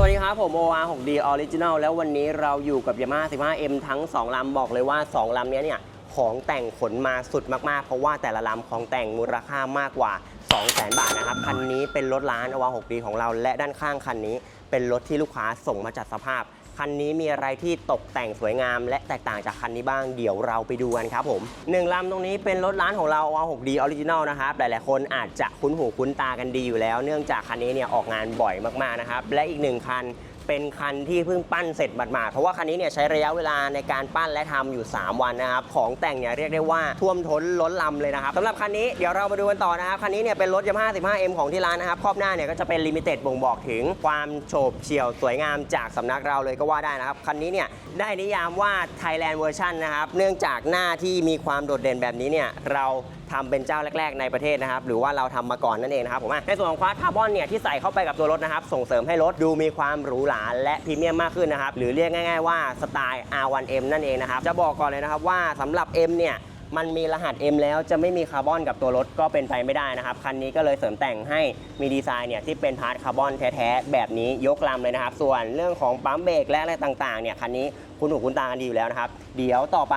สวัสดีครับ ผม OR 6D Original แล้ววันนี้เราอยู่กับ Yamaha 15M ทั้ง 2 ลำบอกเลยว่า 2 ลำนี้เนี่ยของแต่งขนมาสุดมากๆ เพราะว่าแต่ละลำของแต่งมูลค่ามากกว่า 200,000 บาทนะครับ คันนี้เป็นรถร้าน OR 6D ของเรา และด้านข้างคันนี้เป็นรถที่ลูกค้าส่งมาจัดสภาพ คันนี้มีอะไรที่ตกแต่งสวยงาม และแตกต่างจากคันนี้บ้างเดี๋ยวเราไปดูกันครับผมหนึ่งลำตรงนี้เป็นรถร้านของเราเอา6ดีออริจินอลนะครับหลายๆคนอาจจะคุ้นหูคุ้นตากันดีอยู่แล้ว เนื่องจากคันนี้เนี่ยออกงานบ่อยมากๆนะครับและอีกหนึ่งคัน เป็นคันที่เพิ่งปั้นเสร็จหมาดๆเพราะว่าคันนี้เนี่ยใช้ระยะเวลาในการปั้นและทำอยู่ 3 วันนะครับ ของแต่งเนี่ยเรียกได้ว่าท่วมท้นล้นลำเลยนะครับสำหรับคันนี้เดี๋ยวเรามาดูกันต่อนะครับคันนี้เนี่ยเป็นรถ Yamaha 15M ของที่ร้านนะครับครอบหน้าเนี่ยก็จะเป็นลิมิเต็ดบ่งบอกถึงความโฉบเฉี่ยวสวยงามจากสำนักเราเลยก็ว่าได้นะครับคันนี้เนี่ยได้นิยามว่า Thailand Version นะครับเนื่องจากหน้าที่มีความโดดเด่นแบบนี้เนี่ยเรา ทำเป็นเจ้าแรก ๆ ในประเทศนะครับ หรือว่าเราทำมาก่อนนั่นเองนะครับผมอะในส่วนของควาร์คาร์บอนเนี่ยที่ใส่เข้าไปกับตัวรถนะครับ ส่งเสริมให้รถดูมีความหรูหราและพรีเมียมมากขึ้นนะครับ หรือเรียกง่าย ๆ ว่าสไตล์ R1M นั่นเองนะครับ จะบอกก่อนเลยนะครับว่าสำหรับ M เนี่ยมันมีรหัส M แล้วจะไม่มีคาร์บอนกับตัวรถก็เป็นไปไม่ได้นะครับ คันนี้ก็เลยเสริมแต่งให้มีดีไซน์เนี่ยที่เป็นพาร์ทคาร์บอนแท้ๆ แบบนี้ยกลำเลยนะครับ ส่วนเรื่องของปั๊มเบรกและอะไรต่างๆเนี่ยคันนี้ คุณหูคุณตากันดีอยู่แล้วนะครับ เดี๋ยวต่อไป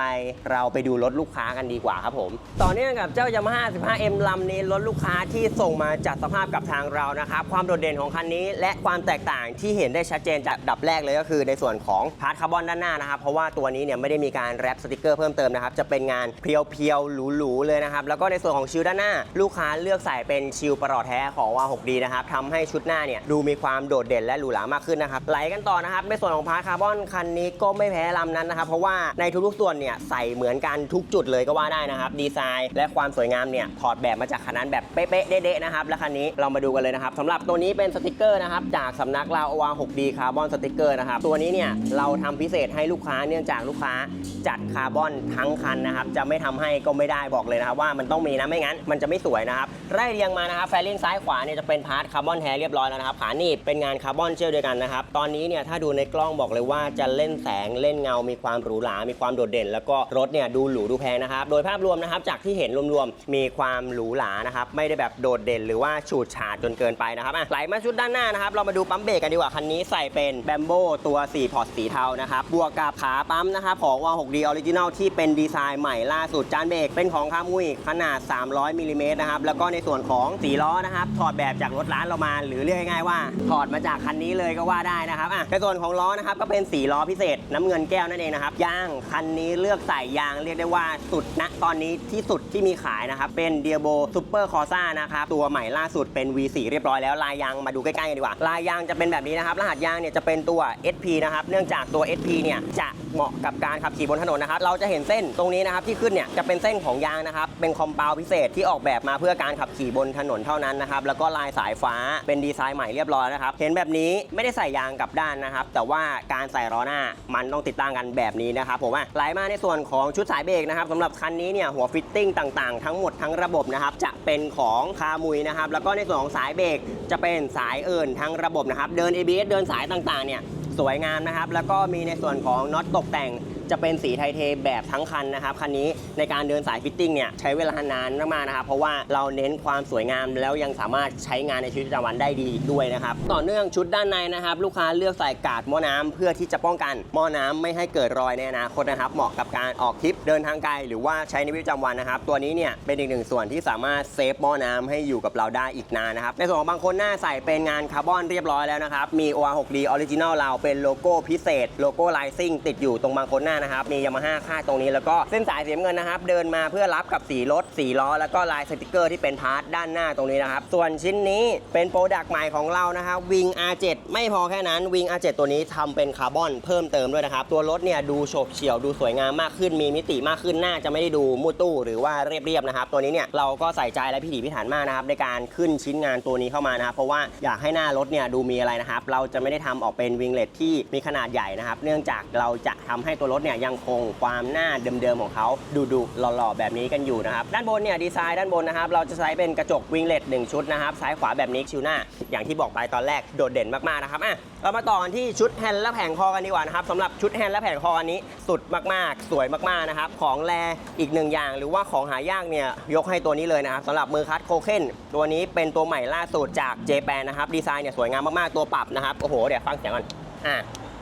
เราไปดูรถลูกค้ากันดีกว่าครับผม ต่อเนื่องกับเจ้า Yamaha 15M ลำนี้รถลูกค้าที่ส่งมาจัดสภาพกับทางเรานะครับ ความโดดเด่นของคันนี้ และความแตกต่างที่เห็นได้ชัดเจนจากดับแรกเลยก็คือในส่วนของพาร์ทคาร์บอนด้านหน้านะครับ เพราะว่าตัวนี้เนี่ยไม่ได้มีการแรปสติกเกอร์เพิ่มเติมนะครับ จะเป็นงานเพียวๆหรูๆเลยนะครับ แล้วก็ในส่วนของชิลด้านหน้า ลูกค้าเลือกใส่เป็นชิลประหลอดแท้ของว่า 6D นะครับทำให้ชุดหน้าเนี่ยดูมีความโดดเด่นและหรูหรามากขึ้นนะครับไหลกันต่อนะครับในส่วนของพาร์ทคาร์บอนคันนี้ก็ไม่แพ้ลำนั้นนะครับ เพราะว่าในทุกๆส่วนเนี่ยใส่เหมือนกันทุกจุดเลยก็ว่าได้นะครับ ดีไซน์และความสวยงามเนี่ยถอดแบบมาจากคันนั้นแบบเป๊ะๆเด๊ะๆนะครับ และคันนี้เรามาดูกันเลยนะครับสำหรับตัวนี้เป็นสติกเกอร์นะครับจากสำนักเราวา 6D คาร์บอนสติกเกอร์นะครับตัวนี้เนี่ยเราทำพิเศษให้ลูกค้าเนื่องจากลูกค้าจัดคาร์บอนทั้งคันนะครับจะไม่ทำให้ก็ไม่ได้บอกเลยนะครับว่ามันต้องมีนะไม่งั้นมันจะไม่สวยนะครับ ไล่เรียงมานะครับแฟลิงซ้ายขวาเนี่ยจะเป็นพาร์ทคาร์บอนแท้เรียบร้อยแล้วนะครับขาหนีบเป็นงานคาร์บอนเช่นเดียวกันนะครับตอนนี้เนี่ยถ้าดูในกล้องบอกเลยว่าจะเล่นแสงเล่นเงา มีความหรูหรา มีความโดดเด่น แล้วก็รถเนี่ยดูหรูดูแพงนะครับโดยภาพรวมนะครับจากที่เห็นรวมๆมีความหรูหรานะครับไม่ได้แบบโดดเด่น หรือว่าฉูดฉาดจนเกินไปนะครับอะไหลมาชุดด้านหน้านะครับเรามาดูปั๊มเบรกกันดีกว่าคันนี้ใส่เป็นแบมโบตัว4พอร์ตสีเทานะครับบวกกับขาปั๊มนะครับของวา 6D Original ที่เป็นดีไซน์ใหม่ล่าสุดจานเบรกเป็นของคามุยขนาด 300มิลลิเมตรนะครับแล้วก็ในส่วนของสีล้อนะครับ ถอดแบบจากรถร้านเรามา หรือเรียกง่ายๆว่า ถอดมาจากคันนี้เลยก็ว่าได้นะครับอะในส่วนของล้อนะครับก็เป็นสีล้อพิเศษน้ำเงินแก้วนั่นเองนะครับยางคันนี้เลือกใส่ยางเรียกได้ว่าสุดณตอนนี้ที่สุดที่มีขายนะครับเป็นเดียโบซูเปอร์คอซ่านะครับตัวใหม่ล่าสุดเป็น V4 เรียบร้อยแล้วลายยางมาดูใกล้ๆกันดีกว่าลายยางจะเป็นแบบนี้นะครับรหัสยางเนี่ยจะเป็นตัว SP นะครับเนื่องจากตัว SP เนี่ยจะ เหมาะกับการขับขี่บนถนนนะครับ เราจะเห็นเส้นตรงนี้นะครับที่ขึ้นเนี่ยจะเป็นเส้นของยางนะครับ เป็นคอมเปลพิเศษที่ออกแบบมาเพื่อการขับขี่บนถนนเท่านั้นนะครับแล้วก็ลายสายฟ้าเป็นดีไซน์ใหม่เรียบร้อยนะครับเห็นแบบนี้ไม่ได้ใส่ยางกลับด้านนะครับ แต่ว่าการใส่ล้อหน้ามันต้องติดตั้งกันแบบนี้นะครับผมอะไหลมาในส่วนของชุดสายเบรกนะครับสำหรับคันนี้เนี่ยหัวฟิตติ้งต่างๆ ทั้งหมดทั้งระบบนะครับจะเป็นของคามุยนะครับแล้วก็ในส่วนของสายเบรกจะเป็นสายเอิญทั้งระบบนะครับเดิน ABS เดินสายต่างๆเนี่ย สวยงามนะครับ แล้วก็มีในส่วนของน็อตตกแต่ง จะเป็นสีไทเทแบบทั้งคันนะครับคันนี้ในการเดินสายฟิตติ้งเนี่ยใช้เวลานานมากๆนะครับเพราะว่าเราเน้นความสวยงามแล้วยังสามารถใช้งานในชีวิตประจำวันได้ดีด้วยนะครับต่อเนื่องชุดด้านในนะครับ ลูกค้าเลือกใส่กาดหม้อน้ำเพื่อที่จะป้องกันหม้อน้ำไม่ให้เกิดรอยในอนาคตนะครับเหมาะกับการออกทริปเดินทางไกลหรือว่าใช้ในชีวิตประจำวันนะครับตัวนี้เนี่ยเป็นอีกหนึ่งส่วนที่สามารถเซฟหม้อน้ำให้อยู่กับเราได้อีกนานนะครับในส่วนของบางคนหน้าใส่เป็นงานคาร์บอนเรียบร้อยแล้วนะครับมี OR6D Original เราเป็นโลโก้พิเศษโลโก้ไลซิ่งติดอยู่ตรงบางคนหน้านะครับมี Yamaha ค่าตรงนี้แล้วก็เส้นสายสีเงินนะครับเดินมาเพื่อรับกับสีรถสีล้อ แล้วก็ลายสติกเกอร์ที่เป็นพาร์ทด้านหน้าตรงนี้นะครับส่วนชิ้นนี้เป็นโปรดักต์ใหม่ของเรานะครับวิง R7 ไม่พอแค่นั้นวิง R7 ตัวนี้ทำเป็นคาร์บอนเพิ่มเติมด้วยนะครับตัวรถเนี่ยดูโฉบเฉี่ยวดูสวยงามมากขึ้นมีมิติมากขึ้นหน้าจะไม่ได้ดูมูตู้หรือว่าเรียบๆนะครับตัวนี้เนี่ยเราก็ใส่ใจและพิถีพิถันมากนะครับในการขึ้นชิ้นงานตัวนี้เข้ามานะครับเพราะว่าอยากให้หน้ารถเนี่ยดูมีอะไรนะครับเราจะไม่ได้ทำออกเป็นวิงเลทที่มีขนาดใหญ่นะครับเนื่องจากเราจะทำให้ตัวรถเนี่ยเนี่ยยังคงความหน้าเดิมๆของเขาดูดุๆหล่อๆแบบนี้กันอยู่นะครับด้านบนเนี่ยดีไซน์ด้านบนนะครับเราจะใช้เป็นกระจกวิงเลตหนึ่งชุดนะครับซ้ายขวาแบบนี้ชิวหน้า อย่างที่บอกไปตอนแรกโดดเด่นมากๆนะครับอะเรามาต่อกันที่ชุดแฮนด์และแผงคอกันดีกว่านะครับสำหรับชุดแฮนด์และแผงคออันนี้สุดมากๆ สวยมากๆนะครับของแรอีกหนึ่งอย่าง หรือว่าของหายากเนี่ยยกให้ตัวนี้เลยนะครับสำหรับมือคัดโคเคนตัวนี้เป็นตัวใหม่ล่าสุดจากเจแปนนะครับดีไซน์เนี่ยสวยงามมากๆตัวปรับนะครับโอ้โหเดี๋ยวฟังเสียงก่อนอะ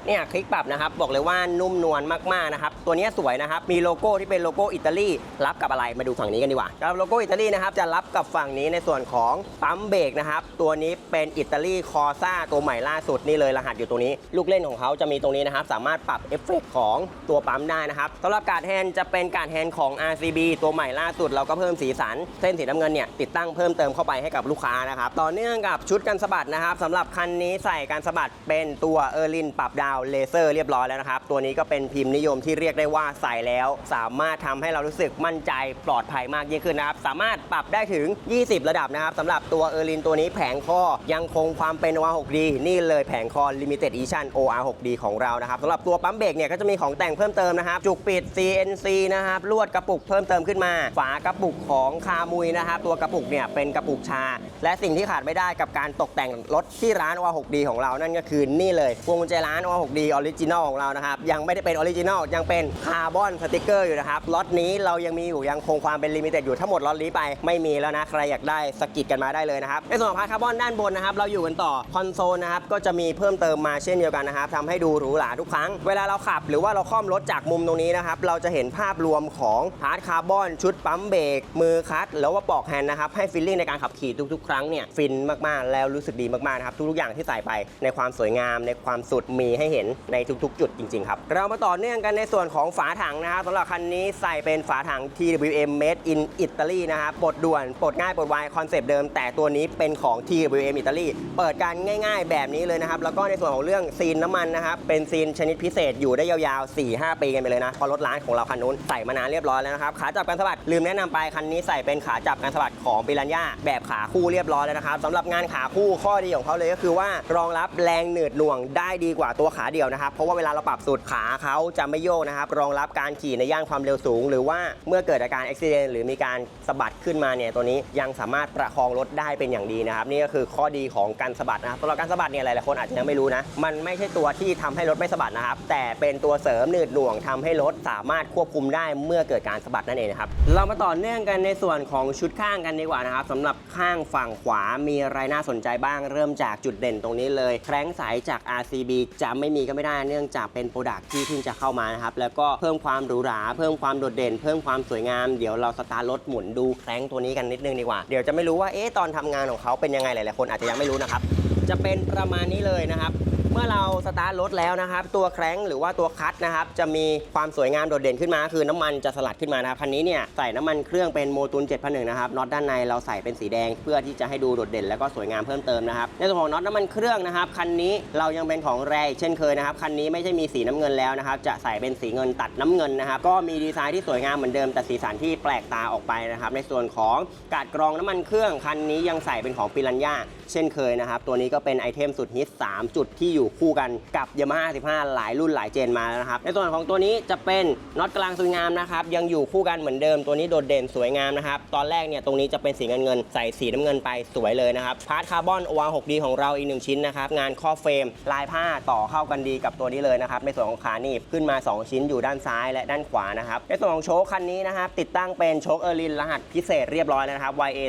เนี่ยคลิกปรับนะครับบอกเลยว่านุ่มนวลมากๆนะครับตัวนี้สวยนะครับมีโลโก้ที่เป็นโลโก้อิตาลีรับกับอะไรมาดูฝั่งนี้กันดีกว่าสำหรับโลโก้อิตาลีนะครับจะรับกับฝั่งนี้ในส่วนของปั๊มเบรกนะครับตัวนี้เป็นอิตาลีคอซ่าตัวใหม่ล่าสุดนี่เลยรหัสอยู่ตรงนี้ ลูกเล่นของเขาจะมีตรงนี้นะครับสามารถปรับเอฟเฟกต์ของตัวปั๊มได้นะครับสำหรับการแฮนด์จะเป็นการแฮนด์ของ RCB ตัวใหม่ล่าสุดเราก็เพิ่มสีสัน เส้นสีน้ำเงินเนี่ยติดตั้งเพิ่มเติมเข้าไปให้กับลูกค้านะครับต่อเนื่องกับชุดกันสะบัดนะครับสำหรับคันนี้ใส่การสะบัดเป็นตัวเออร์ลินปรับดาวเลเซอร์เรียบร้อยแล้วนะครับ ตัวนี้ก็เป็นพิมพ์นิยมที่เรียกได้ว่าใส่แล้ว สามารถทำให้เรารู้สึกมั่นใจปลอดภัยมากยิ่งขึ้นนะครับ สามารถปรับได้ถึง 20 ระดับนะครับสำหรับตัวเออร์ลินตัวนี้แผงคอยังคงความเป็น OR 6D นี่เลยแผงคอ Limited Edition OR 6D ของเรานะครับสำหรับตัวปั๊มเบรกเนี่ยก็จะมีของแต่งเพิ่มเติมนะครับ จุกปิด CNC นะครับลวดกระปุกเพิ่มเติมขึ้นมา ฝากระปุกของคามุยนะครับตัวกระปุกเนี่ยเป็นกระปุกชา และสิ่งที่ขาดไม่ได้กับการตกแต่งรถที่ร้าน OR 6D ของเรานั่นก็คือนี่เลยพวงกุญแจร้าน OR 6D ออริจินอลของเรานะครับ ยังไม่ได้เป็นออริจินอลยังเป็นคาร์บอนสติกเกอร์อยู่นะครับล็อตนี้เรายังมีอยู่ยังคงความเป็นลิมิเต็ดอยู่ทั้งหมดล็อตนี้ไปไม่มีแล้วนะ ใครอยากได้สกิดกันมาได้เลยนะครับ ในส่วนของพาร์ทคาร์บอนด้านบนนะครับ เราอยู่กันต่อคอนโซลนะครับ ก็จะมีเพิ่มเติมมาเช่นเดียวกันนะครับทำให้ดูหรูหราทุกครั้ง เวลาเราขับ หรือว่าเราคล่อมรถจากมุมตรงนี้นะครับเราจะเห็นภาพรวมของพาร์ทคาร์บอนชุดปั๊มเบรกมือคัดแล้วว่าปลอกแฮนด์นะครับให้ฟีลลิ่งในการขับขี่ทุกๆ ครั้งเนี่ยฟินมากๆ แล้วรู้สึกดีมากๆนะครับทุกๆอย่างที่ใส่ไปในความสวยงามในความสุดมีให้เห็นในทุกๆ จุดจริง ๆ ครับ เรามาต่อเนื่องกันในส่วนของฝาถังนะครับสำหรับคันนี้ใส่เป็นฝาถัง TWM Made in Italy นะครับปลดด่วนปลดง่ายปลดไวคอนเซปต์เดิม แต่ตัวนี้เป็นของ TWM อิตาลีเปิดกันง่าย ๆ แบบนี้เลยนะครับแล้วก็ในส่วนของเรื่องซีนน้ำมันนะครับเป็นซีนชนิดพิเศษอยู่ได้ยาวๆ 4-5 ปีกันไปเลยนะพอรถร้านของเราคันนู้นใส่มานานเรียบร้อยแล้วนะครับขาจับกันสะบัดลืมแนะนำไปคันนี้ใส่เป็นขาจับกันสะบัดของปิรันย่าแบบขาคู่เรียบร้อยแล้วนะครับสำหรับงานขาคู่ข้อดีของเขาเลยก็คือว่ารองรับแรงหนืดหน่วงได้ดีกว่าตัวขาขาเดียวนะครับ เพราะว่าเวลาเราปรับสุดขาเขาจะไม่โยกนะครับ รองรับการขี่ในย่านความเร็วสูง หรือว่าเมื่อเกิดอาการอุบิเหตุหรือมีการสะบัดขึ้นมาเนี่ยตัวนี้ยังสามารถประคองรถได้เป็นอย่างดีนะครับ นี่ก็คือข้อดีของการสะบัดนะครับสำหรับการสะบัดเนี่ยหลายๆคนอาจจะยังไม่รู้นะมันไม่ใช่ตัวที่ทำให้รถไม่สะบัดนะครับ แต่เป็นตัวเสริมหนืดหน่วงทำให้รถสามารถควบคุมได้เมื่อเกิดการสะบัดนั่นเองนะครับเรามาต่อเนื่องกันในส่วนของชุดข้างกันดีกว่านะครับสำหรับข้างฝั่งขวามีอะไรน่าสนใจบ้าง เริ่มจากจุดเด่นตรงนี้เลยแคร้งสายจาก RCB จะไม่มีก็ไม่ได้เนื่องจากเป็นโปรดักที่เพิ่งจะเข้ามานะครับแล้วก็เพิ่มความหรูหราเพิ่มความโดดเด่น เพิ่มความสวยงามเดี๋ยวเราสตาร์รถหมุนดูแคร้งตัวนี้กันนิดนึงดีกว่าเดี๋ยวจะไม่รู้ว่าเอ๊ะตอนทำงานของเขาเป็นยังไงหลายๆคนอาจจะยังไม่รู้นะครับจะเป็นประมาณนี้เลยนะครับ เมื่อเราสตาร์ทรถแล้วนะครับ ตัวแคร้งหรือว่าตัวคัทนะครับ จะมีความสวยงามโดดเด่นขึ้นมา คือน้ำมันจะสลัดขึ้นมานะครับคันนี้เนี่ยใส่น้ำมันเครื่องเป็นโมตูน7,001นะครับน็อตด้านในเราใส่เป็นสีแดง เพื่อที่จะให้ดูโดดเด่นแล้วก็สวยงามเพิ่มเติมนะครับในส่วนของน็อตน้ำมันเครื่องนะครับคันนี้เรายังเป็นของแรอีกเช่นเคยนะครับคันนี้ไม่ใช่มีสีน้ำเงินแล้วนะครับจะใส่เป็นสีเงินตัดน้ำเงินนะครับก็มีดีไซน์ที่สวยงามเหมือนเดิมแต่สีสันที่แปลกตาออกไปนะครับในส่วนของกาดกรองน้ำมันเครื่องคันนี้ยังใส่เป็นของปิรันย่าเช่นเคยนะครับตัวนี้ก็เป็นไอเทมสุดฮิต3จุดที่อยู่คู่กันกับ Yamaha 15 หลายรุ่นหลายเจนมาแล้วนะครับ ในส่วนของตัวนี้จะเป็นน็อตกลางสวยงามนะครับ ยังอยู่คู่กันเหมือนเดิมตัวนี้โดดเด่นสวยงามนะครับ ตอนแรกเนี่ยตรงนี้จะเป็นสีเงินเงินใส่สีน้ำเงินไปสวยเลยนะครับ พาร์ทคาร์บอน OR 6D ของเราอีกหนึ่งชิ้นนะครับ งานข้อเฟรมลายผ้าต่อเข้ากันดีกับตัวนี้เลยนะครับ ในส่วนของขาหนีบขึ้นมา 2 ชิ้นอยู่ด้านซ้ายและด้านขวานะครับ ในส่วนของโชคคันนี้นะครับติดตั้งเป็นโชคเออร์ลินรหัสพิเศษเรียบร้อยแล้วนะครับ YA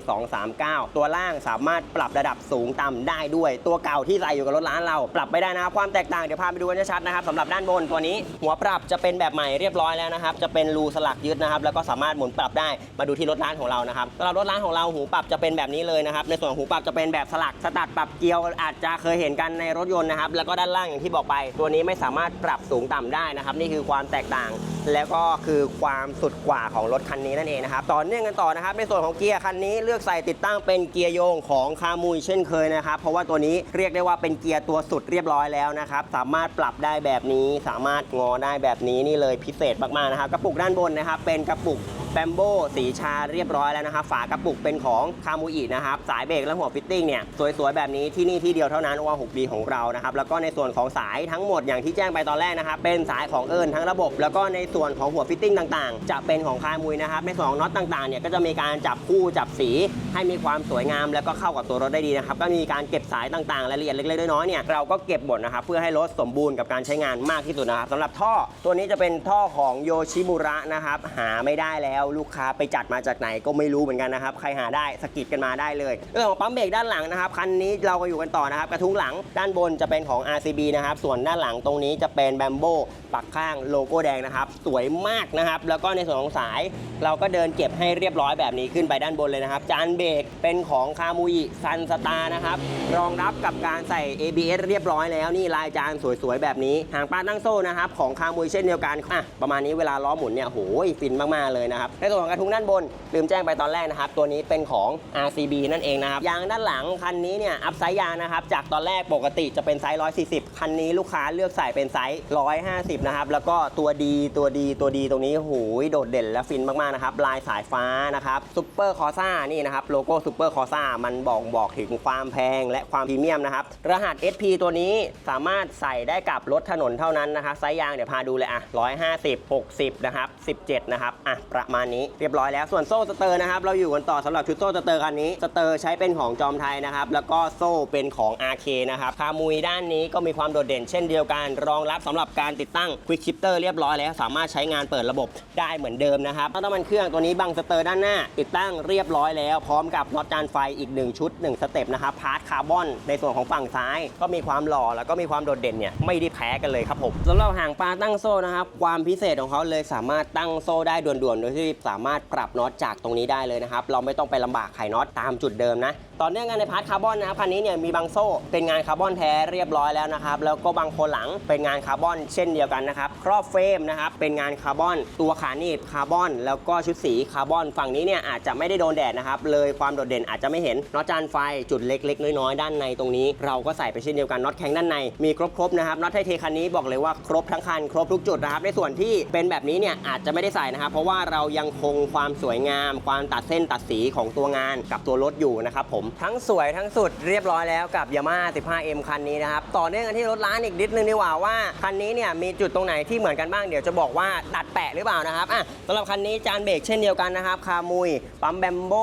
239ตัวล่างสามารถปรับระดับสูงต่ำได้ด้วย ตัวเก่าที่ใส่อยู่กับรถร้านเราปรับไม่ได้นะครับความแตกต่างเดี๋ยวพาไปดูกันชัดนะครับสำหรับด้านบนตัวนี้ หัวปรับจะเป็นแบบใหม่เรียบร้อยแล้วนะครับ จะเป็นรูสลักยึดนะครับ แล้วก็สามารถหมุนปรับได้มาดูที่รถร้านของเรานะครับสำหรับรถร้านของเราหูปรับจะเป็นแบบนี้เลยนะครับ ในส่วนหูปรับจะเป็นแบบสลักสตัดปรับเกลียวอาจจะเคยเห็นกันในรถยนต์นะครับ แล้วก็ด้านล่างอย่างที่บอกไป ตัวนี้ไม่สามารถปรับสูงต่ำได้นะครับ นี่คือความแตกต่าง แล้วก็คือความสุดกว่าของรถคันนี้นั่นเองนะครับต่อเนื่องกันต่อนะครับ ในส่วนของเกียร์คันนี้เลือกใส่ติดตั้งเป็นเกียร์โยงของคามุยเช่นเคยนะครับเพราะว่าตัวนี้เรียกได้ว่าเป็นเกียร์ตัวสุดเรียบร้อยแล้วนะครับ สามารถปรับได้แบบนี้ สามารถงอได้แบบนี้นี่เลยพิเศษมากๆนะครับ กระปุกด้านบนนะครับ เป็นกระปุก แบมโบสีชาเรียบร้อยแล้วนะครับ ฝากระปุกเป็นของคามูอินะครับ สายเบรกและหัวฟิตติ้งเนี่ยสวยๆ แบบนี้ที่นี่ที่เดียวเท่านั้นว่า 6D ของเรานะครับ แล้วก็ในส่วนของสายทั้งหมดอย่างที่แจ้งไปตอนแรกนะครับ เป็นสายของเอิญทั้งระบบ แล้วก็ในส่วนของหัวฟิตติ้งต่างๆ จะเป็นของคามุยนะครับ ในส่วนของน็อตต่างๆเนี่ยก็จะมีการจับคู่จับสีให้มีความสวยงาม แล้วก็เข้ากับตัวรถได้ดีนะครับก็มีการเก็บสายต่างๆรายละเอียดเล็กๆน้อยๆเนี่ยเราก็เก็บหมดนะครับเพื่อให้รถสมบูรณ์กับการใช้งานมากที่สุดนะครับสำหรับท่อตัวนี้จะเป็นท่อของโยชิมุระนะครับหาไม่ได้แล้วลูกค้าไปจัดมาจากไหนก็ไม่รู้เหมือนกันนะครับ ใครหาได้สกิดกันมาได้เลยเรื่องของปั๊มเบรกด้านหลังนะครับคันนี้เราก็อยู่กันต่อนะครับกระทุ้งหลังด้านบนจะเป็นของ RCB นะครับส่วนด้านหลังตรงนี้จะเป็นแบมโบปักข้างโลโก้แดงนะครับสวยมากนะครับแล้วก็ในส่วนของสาย เราก็เดินเก็บให้เรียบร้อยแบบนี้ขึ้นไปด้านบนเลยนะครับจานเบรกเป็นของคามุยซันสตาร์นะครับรองรับกับการใส่ ABS เรียบร้อยแล้วนี่ลายจานสวยๆแบบนี้หางปลาตั้งโซ่นะครับของคามุยเช่นเดียวกันอะประมาณนี้เวลาล้อหมุนเนี่ยโหยฟินมากๆเลยนะครับในส่วนของกระทุ้งด้านบน ลืมแจ้งไปตอนแรกนะครับ ตัวนี้เป็นของ RCB นั่นเองนะครับ ยางด้านหลังคันนี้เนี่ยอัพไซด์ยางนะครับ จากตอนแรกปกติจะเป็นไซส์ 140 คันนี้ลูกค้าเลือกใส่เป็นไซส์ 150 นะครับ แล้วก็ตัวดีตัวดีตัวดีตรงนี้โหยโดดเด่นและฟินมากๆนะครับ ลายสายฟ้านะครับซุปเปอร์คอซ่านี่นะครับโลโก้ซุปเปอร์คอซ่ามันบอกบอกถึงความแพงและความพรีเมียมนะครับรหัส SP ตัวนี้สามารถใส่ได้กับรถถนนเท่านั้นนะครับไซส์ยางเดี๋ยวพาดูเลยอะ150 60นะครับ17นะครับอะประมาณนี้เรียบร้อยแล้วส่วนโซ่สเตอร์นะครับเราอยู่กันต่อสำหรับชุดโซ่สเตอร์คันนี้สเตอร์ใช้เป็นของจอมไทยนะครับแล้วก็โซ่เป็นของ RK นะครับคามุยด้านนี้ก็มีความโดดเด่นเช่นเดียวกัน รองรับสำหรับการติดตั้ง Quick Shifter เรียบร้อยแล้ว สามารถใช้งานเปิดระบบได้เหมือนเดิมนะครับน้ำมันเครื่องตัวนี้บังสเตอร์ด้านหน้า ติดตั้งเรียบร้อยแล้วพร้อมกับน็อตจานไฟอีก 1 ชุด 1 สเต็ปนะครับพาร์ทคาร์บอนในส่วนของฝั่งซ้าย ก็มีความหล่อแล้วก็มีความโดดเด่นเนี่ยไม่ได้แพ้กันเลยครับผมสำหรับหางปลาตั้งโซ่นะครับความพิเศษของเขาเลยสามารถตั้งโซ่ได้ด่วนๆโดยที่สามารถปรับน็อตจากตรงนี้ได้เลยนะครับ เราไม่ต้องไปลำบากไขน็อตตามจุดเดิมนะต่อเนื่องกันในพาร์ทคาร์บอนนะครับคันนี้เนี่ยมีบางโซ่เป็นงานคาร์บอนแท้เรียบร้อยแล้วนะครับแล้วก็บางโคนหลังเป็นงานคาร์บอนเช่นเดียวกันนะครับครอบเฟรมนะครับเป็นงานคาร์บอน ตัวขาหนีบคาร์บอน แล้วก็ชุดสีคาร์บอนฝั่งนี้เนี่ยอาจจะไม่ได้โดนแดดนะครับเลยความโดดเด่นอาจจะไม่เห็นน็อตจานไฟจุดเล็ก ๆ น้อยๆด้านในตรงนี้ เราก็ใส่ไปเช่นเดียวกันน็อตแข็งด้านในมีครบๆนะครับน็อตไทเทคันนี้บอกเลยว่าครบทั้งคันครบทุกจุดนะครับในส่วนที่เป็นแบบนี้เนี่ยอาจจะไม่ได้ใส่นะครับเพราะว่าเรายัังคงความสวยงาม ความตัดเส้นตัดสีของตัวงานกับตัวรถอยู่นะครับผมทั้งสวยทั้งสุดเรียบร้อยแล้วกับ Yamaha 15M คันนี้นะครับต่อเนื่องกันที่รถร้านอีกนิดนึงดีกว่าว่าคันนี้เนี่ยมีจุดตรงไหนที่เหมือนกันบ้างเดี๋ยวจะบอกว่าดัดแปะหรือเปล่านะครับอะสำหรับคันนี้จานเบรกเช่นเดียวกันนะครับคามุยปั๊มแบมโบ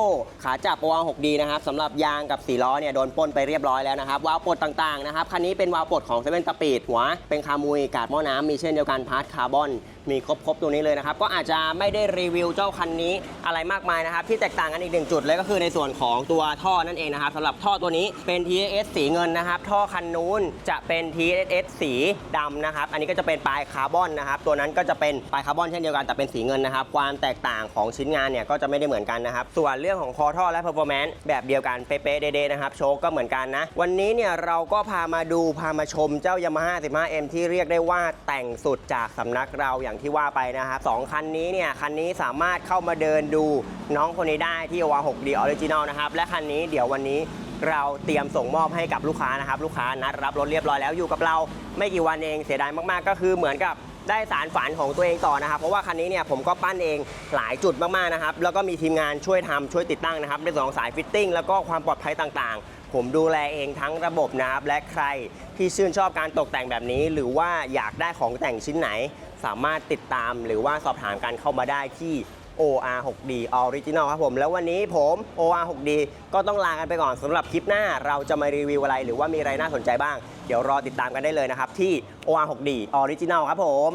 ขาจับโอว 6D นะครับสำหรับยางกับสีล้อเนี่ยโดนป้นไปเรียบร้อยแล้วนะครับวาล์วปลดต่างๆนะครับคันนี้เป็นวาล์วปลดของเซเว่นสปีดหัวเป็นคามุยกาดหม้อน้ำมีเช่นเดียวกันพาร์ทคาร์บอนมีครบๆตัวนี้เลยนะครับก็อาจจะไม่ได้รีวิวเจ้าคันนี้อะไรมากมายนะครับ ที่แตกต่างกันอีกหนึ่งจุดเลยก็คือในส่วนของตัวท่อนั่นเองนะครับสำหรับท่อตัวนี้เป็น TS สีเงินนะครับ ท่อคันนู้นจะเป็น TS สีดำนะครับ อันนี้ก็จะเป็นปลายคาร์บอนนะครับ ตัวนั้นก็จะเป็นปลายคาร์บอนเช่นเดียวกันแต่เป็นสีเงินนะครับ ความแตกต่างของชิ้นงานเนี่ยก็จะไม่ได้เหมือนกันนะครับ ส่วนเรื่องของคอท่อและ performance แบบเดียวกันเป๊ะๆเด้ๆนะครับโชคก็เหมือนกันนะ วันนี้เนี่ยเราก็พามาดูพามาชมเจ้า Yamaha 15M ที่เรียกได้ว่าแต่งสุดจากสำนักเราอย่างที่ว่าไปนะครับสองคันนี้เนี่ยคันนี้สามารถเข้ามาเดินดูน้องคนนี้ได้ที่วา 6D Original นะครับและคันนี้เดี๋ยววันนี้เราเตรียมส่งมอบให้กับลูกค้านะครับ ลูกค้านัดรับรถเรียบร้อยแล้วอยู่กับเราไม่กี่วันเองเสียดายมากๆ ก็คือเหมือนกับ ได้สารฝันของตัวเองต่อนะครับ เพราะว่าคันนี้เนี่ยผมก็ปั้นเองหลายจุดมากๆนะครับ แล้วก็มีทีมงานช่วยทำช่วยติดตั้งนะครับในส่วนของสายฟิตติ้งแล้วก็ความปลอดภัยต่าง ๆ ผมดูแลเองทั้งระบบนะครับ และใครที่ชื่นชอบการตกแต่งแบบนี้ หรือว่าอยากได้ของแต่งชิ้นไหน สามารถติดตามหรือว่าสอบถามกันเข้ามาได้ที่ OR 6D Original ครับผม แล้ววันนี้ผม OR 6D ก็ต้องลากันไปก่อนสำหรับคลิปหน้า เราจะมารีวิวอะไร หรือว่ามีอะไรน่าสนใจบ้าง เดี๋ยวรอติดตามกันได้เลยนะครับ ที่ OR 6D Original ครับผม